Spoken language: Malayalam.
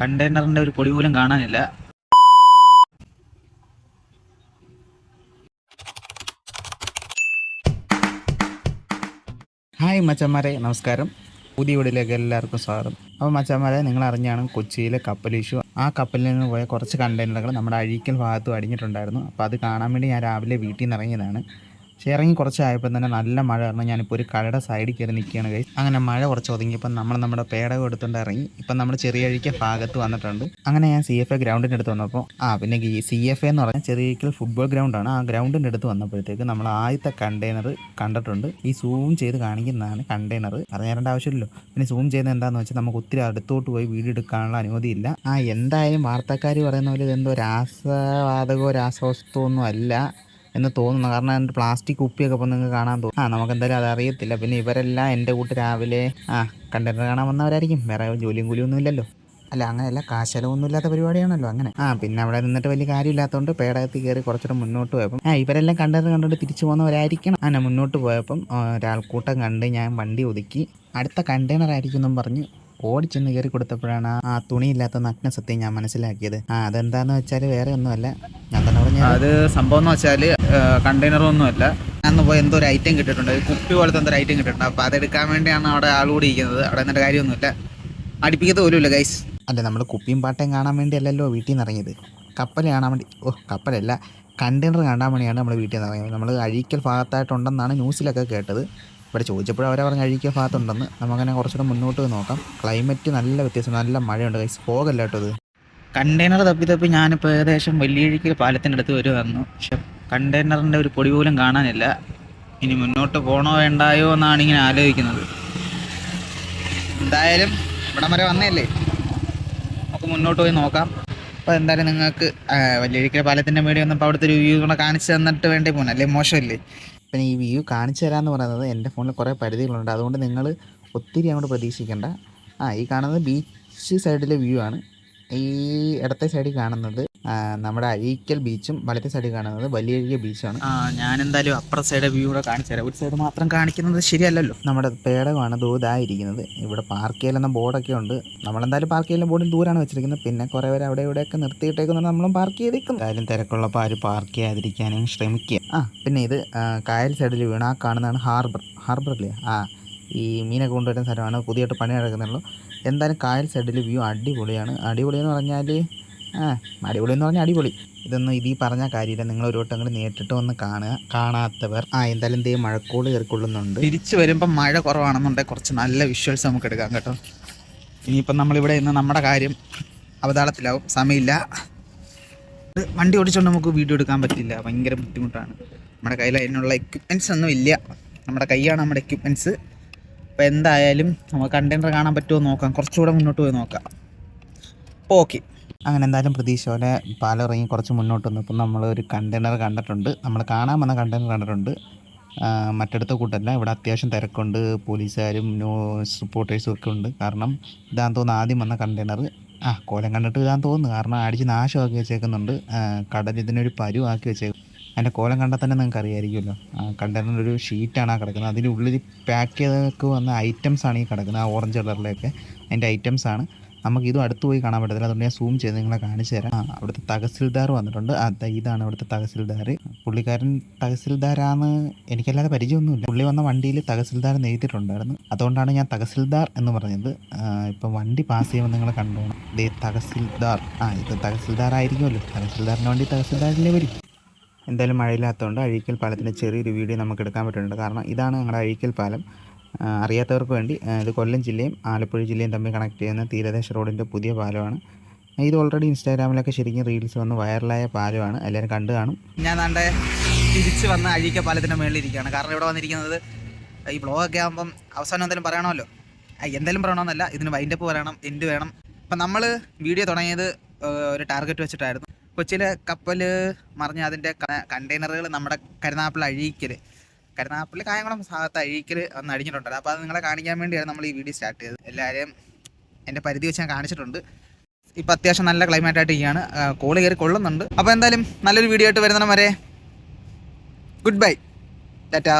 കണ്ടെയ്നറിന്റെ ഒരു പൊടി പോലും കാണാനില്ല. ഹായ് മച്ചന്മാരെ നമസ്കാരം. പുതിയ വീടിലേക്ക് എല്ലാവർക്കും സ്വാഗതം. അപ്പോൾ മച്ചന്മാരെ നിങ്ങൾ അറിഞ്ഞാണ് കൊച്ചിയിലെ കപ്പൽ ഇഷ്യൂ. ആ കപ്പലിൽ നിന്ന് പോയ കുറച്ച് കണ്ടെയ്നറുകൾ നമ്മുടെ അഴീക്കൽ ഭാഗത്തും അടിഞ്ഞിട്ടുണ്ടായിരുന്നു. അപ്പോൾ അത് കാണാൻ വേണ്ടി ഞാൻ രാവിലെ വീട്ടിൽ നിന്ന് ഇറങ്ങിയതാണ്. പക്ഷേ ഇറങ്ങി കുറച്ചായപ്പോൾ തന്നെ നല്ല മഴ കാരണം ഞാനിപ്പോൾ ഒരു കടയുടെ സൈഡിൽ കയറി നിൽക്കുകയാണ് കൈ അങ്ങനെ മഴ കുറച്ച് ഒതുങ്ങിയപ്പോൾ നമ്മൾ നമ്മുടെ പേടകം എടുത്തുകൊണ്ട് ഇറങ്ങി. ഇപ്പം നമ്മൾ ചെറിയ അഴിക്ക ഭാഗത്ത് വന്നിട്ടുണ്ട്. അങ്ങനെ ഞാൻ സി എഫ് എ ഗ്രൗണ്ടിന്റെ അടുത്ത് വന്നപ്പോൾ ആ പിന്നെ സി എഫ് എ എന്ന് പറഞ്ഞാൽ ചെറിയ ഫുട്ബോൾ ഗ്രൗണ്ടാണ് ആ ഗ്രൗണ്ടിന്റെ അടുത്ത് വന്നപ്പോഴത്തേക്ക് നമ്മൾ ആദ്യത്തെ കണ്ടെയ്നർ കണ്ടിട്ടുണ്ട്. ഈ സൂം ചെയ്ത് കാണിക്കുന്നതാണ് കണ്ടെയ്നർ അറിഞ്ഞേണ്ട ആവശ്യമില്ലല്ലോ. പിന്നെ സൂം ചെയ്യുന്നത് എന്താണെന്ന് വെച്ചാൽ നമുക്ക് ഒത്തിരി അടുത്തോട്ട് പോയി വീഡിയോ എടുക്കാനുള്ള അനുമതിയില്ല. ആ എന്തായാലും വാർത്തക്കാർ പറയുന്ന പോലെ ഇതെന്തോ രാസവാതകോ രാസവസ്തുവോ ഒന്നും അല്ല. എന്ന് തോന്നുന്നു. കാരണം അതിന്റെ പ്ലാസ്റ്റിക് കുപ്പിയൊക്കെ ഇപ്പോൾ നിങ്ങൾക്ക് കാണാൻ തോന്നും. ആ നമുക്ക് എന്തായാലും അത് അറിയത്തില്ല. പിന്നെ ഇവരെല്ലാം എന്റെ കൂട്ട് രാവിലെ ആ കണ്ടെയ്നർ കാണാൻ വന്നവരായിരിക്കും. വേറെ ജോലിയും കൂലിയൊന്നും ഇല്ലല്ലോ. അല്ല അങ്ങനെയല്ല. കാശലവൊന്നും ഇല്ലാത്ത പരിപാടിയാണല്ലോ അങ്ങനെ. ആ പിന്നെ അവിടെ നിന്നിട്ട് വലിയ കാര്യമില്ലാത്തതുകൊണ്ട് പേടകത്തിൽ കയറി കുറച്ചുകൂടെ മുന്നോട്ട് പോയപ്പം ആ ഇവരെല്ലാം കണ്ടത് കണ്ടിട്ട് തിരിച്ചു പോകുന്നവരായിരിക്കണം അങ്ങനെ മുന്നോട്ട് പോയപ്പം ഒരാൾക്കൂട്ടം കണ്ട് ഞാൻ വണ്ടി ഒതുക്കി. അടുത്ത കണ്ടെയ്നർ ആയിരിക്കും എന്നും പറഞ്ഞ് ഓടിച്ചെന്ന് കയറി കൊടുത്തപ്പോഴാണ് ആ- തുണി തുണിയില്ലാത്ത നഗ്ന സത്യം ഞാൻ മനസ്സിലാക്കിയത്. ആ അതെന്താന്ന് വെച്ചാൽ വേറെ ഒന്നുമല്ല. ഞാൻ തന്നെ പറഞ്ഞു അത് സംഭവം എന്ന് വെച്ചാൽ കണ്ടെയ്നർ ഒന്നുമല്ല. അന്ന് പോയി എന്തോ ഒരു ഐറ്റം കിട്ടിയിട്ടുണ്ട്. ഒരു കുപ്പി പോലത്തെ എന്തോ ഒരു ഐറ്റം കിട്ടിയിട്ടുണ്ട്. അപ്പോൾ അതെടുക്കാൻ വേണ്ടിയാണ് അവിടെ ആൾ കൂടി ഇരിക്കുന്നത്. അവിടെ എന്നിട്ട് കാര്യമൊന്നുമില്ല. അടുപ്പിക്കത്ത് പോലുമില്ല ഗൈസ് അല്ല നമ്മൾ കുപ്പിയും പാട്ടയും കാണാൻ വേണ്ടിയല്ലല്ലോ വീട്ടിൽ നിന്ന് ഇറങ്ങിയത്. കപ്പൽ കാണാൻ വേണ്ടി ഓ കപ്പലല്ല. കണ്ടെയ്നർ കാണാൻ വേണ്ടിയാണ് നമ്മൾ വീട്ടിൽ നിന്ന് ഇറങ്ങിയത്. നമ്മൾ അഴീക്കൽ ഭാഗത്തായിട്ടുണ്ടെന്നാണ് ന്യൂസിലൊക്കെ കേട്ടത്. ഇവിടെ ചോദിച്ചപ്പോൾ അവരെ പറഞ്ഞ അഴീക്കൽ ഭാഗത്തുണ്ടെന്ന് നമുക്കങ്ങനെ കുറച്ചുകൂടെ മുന്നോട്ട് നോക്കാം. ക്ലൈമറ്റ് നല്ല വ്യത്യാസം നല്ല മഴയുണ്ട്. കൈസ് പോകല്ല കേട്ടോ ഇത്. കണ്ടെയ്നർ തപ്പി തപ്പി ഞാനിപ്പോൾ ഏകദേശം വലിയഴിക്കൽ പാലത്തിന്റെ അടുത്ത് വരുമായിരുന്നു പക്ഷെ കണ്ടെയ്നറിന്റെ ഒരു പൊടി പോലും കാണാനില്ല. ഇനി മുന്നോട്ട് പോകണോ വേണ്ടായോ എന്നാണ് ഇങ്ങനെ ആലോചിക്കുന്നത്. എന്തായാലും ഇവിടം വരെ വന്നതല്ലേ? നമുക്ക് മുന്നോട്ട് പോയി നോക്കാം. അപ്പോൾ എന്തായാലും നിങ്ങൾക്ക് വലിയഴിക്കൽ പാലത്തിന്റെ മേടി വന്നപ്പോൾ അവിടുത്തെ ഒരു വ്യൂ കൂടെ കാണിച്ചു തന്നിട്ട് വേണ്ടി പോകണം അല്ലേ? മോശമല്ലേ? പിന്നെ ഈ വ്യൂ കാണിച്ചു തരാമെന്ന് പറയുന്നത് എന്റെ ഫോണിൽ കുറേ പരിധികളുണ്ട്. അതുകൊണ്ട് നിങ്ങൾ ഒത്തിരി അങ്ങോട്ട് പ്രതീക്ഷിക്കേണ്ട. ആ ഈ കാണുന്നത് ബീച്ച് സൈഡിലെ വ്യൂ ആണ്. ഈ ഇടത്തെ സൈഡിൽ കാണുന്നത് നമ്മുടെ അഴീക്കൽ ബീച്ചും വലത്തെ സൈഡിൽ കാണുന്നത് വലിയ വലിയ ബീച്ചാണ്. ഞാൻ എന്തായാലും അപ്പുറ സൈഡ് വ്യൂ കൂടെ കാണിച്ചു തരാം ഒരു സൈഡ് മാത്രം കാണിക്കുന്നത് ശരിയല്ലല്ലോ. നമ്മുടെ പേടകമാണ് ദൂതായിരിക്കുന്നത് ഇവിടെ പാർക്ക് ചെയ്യലെന്ന ബോർഡൊക്കെ ഉണ്ട്. നമ്മളെന്തായാലും പാർക്ക് ചെയ്യലും ബോർഡിൽ ദൂരാണ് വെച്ചിരിക്കുന്നത്. പിന്നെ കുറേ പേര് അവിടെ ഇവിടെയൊക്കെ നിർത്തിയിട്ടേക്കുന്നുണ്ട് നമ്മളും പാർക്ക് ചെയ്തേക്കും എന്തായാലും തിരക്കുള്ളപ്പോൾ ആരും പാർക്ക് ചെയ്യാതിരിക്കാനും ശ്രമിക്കുക ആ പിന്നെ ഇത് കായൽ സൈഡിൽ വീണ ആ കാണുന്നതാണ് ഹാർബർ ഹാർബർ അല്ലേ ആ ഈ മീനൊക്കെ കൊണ്ടുവരുന്ന സ്ഥലമാണ്. പുതിയതായിട്ട് പണി നടക്കുന്നുള്ളൂ. എന്തായാലും കായൽ സൈഡിൽ വ്യൂ അടിപൊളിയാണ്. അടിപൊളിയെന്ന് പറഞ്ഞാൽ ആ അടിപൊളി എന്ന് പറഞ്ഞാൽ അടിപൊളി. ഇതൊന്നും ഇതീ പറഞ്ഞ കാര്യമില്ല നിങ്ങൾ ഒരു വട്ടം കൂടി നേരിട്ട് വന്ന് കാണുക. കാണാത്തവർ ആ എന്തായാലും ദേ മഴക്കോട് കയറിക്കൊള്ളുന്നുണ്ട് തിരിച്ചു വരുമ്പോൾ മഴ കുറവാണെന്നുണ്ടെങ്കിൽ കുറച്ച് നല്ല വിഷ്വൽസ് നമുക്ക് എടുക്കാം കേട്ടോ. ഇനിയിപ്പം നമ്മളിവിടെ ഇന്ന് നമ്മുടെ കാര്യം അവതാളത്തിലാവും. സമയമില്ല. വണ്ടി ഓടിച്ചുകൊണ്ട് നമുക്ക് വീഡിയോ എടുക്കാൻ പറ്റില്ല. ഭയങ്കര ബുദ്ധിമുട്ടാണ്. നമ്മുടെ കയ്യിൽ അതിനുള്ള എക്യുപ്മെന്റ്സ് ഒന്നും ഇല്ല. നമ്മുടെ കൈയാണ് നമ്മുടെ എക്യുപ്മെന്റ്സ് അപ്പോൾ എന്തായാലും നമുക്ക് കണ്ടെയ്നർ കാണാൻ പറ്റുമോ നോക്കാം. കുറച്ചുകൂടെ മുന്നോട്ട് പോയി നോക്കാം. ഓക്കെ അങ്ങനെ എന്തായാലും പ്രതീക്ഷ പോലെ പാലിറങ്ങി കുറച്ച് മുന്നോട്ട് വന്നപ്പോൾ നമ്മൾ ഒരു കണ്ടെയ്നർ കണ്ടിട്ടുണ്ട്. നമ്മൾ കാണാൻ വന്ന കണ്ടെയ്നർ കണ്ടിട്ടുണ്ട്. മറ്റടുത്ത കൂട്ടല്ല. ഇവിടെ അത്യാവശ്യം തിരക്കുണ്ട്. പോലീസുകാരും ന്യൂസ് റിപ്പോർട്ടേഴ്സും ഒക്കെ ഉണ്ട്. കാരണം ഇതാന്ന് തോന്നുന്നു ആദ്യം വന്ന കണ്ടെയ്നർ ആ കോലം കണ്ടിട്ട് ഇതാന്ന് തോന്നുന്നു. കാരണം അടിച്ച് നാശമാക്കി വെച്ചേക്കുന്നുണ്ട്. കടൽ ഇതിനൊരു പരുവാക്കി വെച്ചേക്കും അതിന്റെ കോലം കണ്ടാൽ തന്നെ നിങ്ങൾക്ക് അറിയാമായിരിക്കുമല്ലോ ആ ഒരു ഷീറ്റാണ് ആ കിടക്കുന്നത്. അതിന്റെ ഉള്ളിൽ പാക്ക് ചെയ്തൊക്കെ വന്ന ഐറ്റംസ് ആണ് ഈ കിടക്കുന്നത്. ആ ഓറഞ്ച് കളറിലൊക്കെ അതിന്റെ ആണ്. നമുക്ക് ഇതും അടുത്ത് പോയി കാണാൻ പറ്റത്തില്ല. അതുകൊണ്ട് ഞാൻ സൂം ചെയ്ത് നിങ്ങളെ കാണിച്ചു തരാം. അവിടുത്തെ തഹസിൽദാർ വന്നിട്ടുണ്ട്. അതെ ഇതാണ് അവിടുത്തെ തഹസിൽദാർ. പുള്ളിക്കാരൻ തഹസിൽദാരാന്ന് എനിക്കല്ലാതെ പരിചയമൊന്നുമില്ല. പുള്ളി വന്ന വണ്ടിയിൽ തഹസിൽദാർ നെയ്തിട്ടുണ്ടായിരുന്നു അതുകൊണ്ടാണ് ഞാൻ തഹസിൽദാർ എന്ന് പറഞ്ഞത്. ഇപ്പം വണ്ടി പാസ് ചെയ്യുമ്പോൾ നിങ്ങൾ കണ്ടോണം ദേ തഹസിൽദാർ. ആ ഇത് തഹസിൽദാർ ആയിരിക്കുമല്ലോ തഹസിൽദാറിന്റെ വണ്ടി തഹസിൽദാറിന്റെ വരും. എന്തായാലും മഴയില്ലാത്തതുകൊണ്ട് അഴീക്കൽ പാലത്തിന്റെ ചെറിയൊരു വീഡിയോ നമുക്ക് എടുക്കാൻ പറ്റുന്നുണ്ട്. കാരണം ഇതാണ് ഞങ്ങളുടെ അഴീക്കൽ പാലം. അറിയാത്തവർക്ക് വേണ്ടി ഇത് കൊല്ലം ജില്ലയും ആലപ്പുഴ ജില്ലയും തമ്മിൽ കണക്ട് ചെയ്യുന്ന തീരദേശ റോഡിന്റെ പുതിയ പാലമാണ്. ഇത് ഓൾറെഡി ഇൻസ്റ്റാഗ്രാമിലൊക്കെ ശരിക്കും റീൽസ് വന്ന് വൈറലായ പാലമാണ്. എല്ലാവരും കണ്ടു കാണും. ഞാൻ നാണ്ടെ തിരിച്ച് വന്ന് അഴീക്ക പാലത്തിന്റെ മേളിലിരിക്കുകയാണ് കാരണം ഇവിടെ വന്നിരിക്കുന്നത് ഈ ബ്ലോഗൊക്കെ ആകുമ്പം അവസാനം എന്തെങ്കിലും പറയണമല്ലോ? എന്തെങ്കിലും പറയണമെന്നല്ല ഇതിന് വൈൻഡപ്പ് പറയണം എൻഡ് വേണം. അപ്പം നമ്മൾ വീഡിയോ തുടങ്ങിയത് ഒരു ടാർഗറ്റ് വെച്ചിട്ടായിരുന്നു. കൊച്ചിയിലെ കപ്പൽ മറിഞ്ഞ അതിന്റെ കണ്ടെയ്നറുകൾ നമ്മുടെ കരുനാപ്പിൾ അഴീക്കൽ കരുനാപ്പിൾ കായംകുളം ഭാഗത്ത് അഴീക്കൽ വന്ന് അടിഞ്ഞിട്ടുണ്ടല്ലോ അപ്പോൾ അത് നിങ്ങളെ കാണിക്കാൻ വേണ്ടിയാണ് നമ്മൾ ഈ വീഡിയോ സ്റ്റാർട്ട് ചെയ്തത്. എല്ലാവരെയും എന്റെ പരിധി വെച്ച് ഞാൻ കാണിച്ചിട്ടുണ്ട്. ഇപ്പം അത്യാവശ്യം നല്ല ക്ലൈമറ്റ് ആയിട്ട് ഇരിക്കുകയാണ്. കോൾ കയറി കൊള്ളുന്നുണ്ട്. അപ്പോൾ എന്തായാലും നല്ലൊരു വീഡിയോ ആയിട്ട് വരുന്നവരെ വരെ. Good bye Tata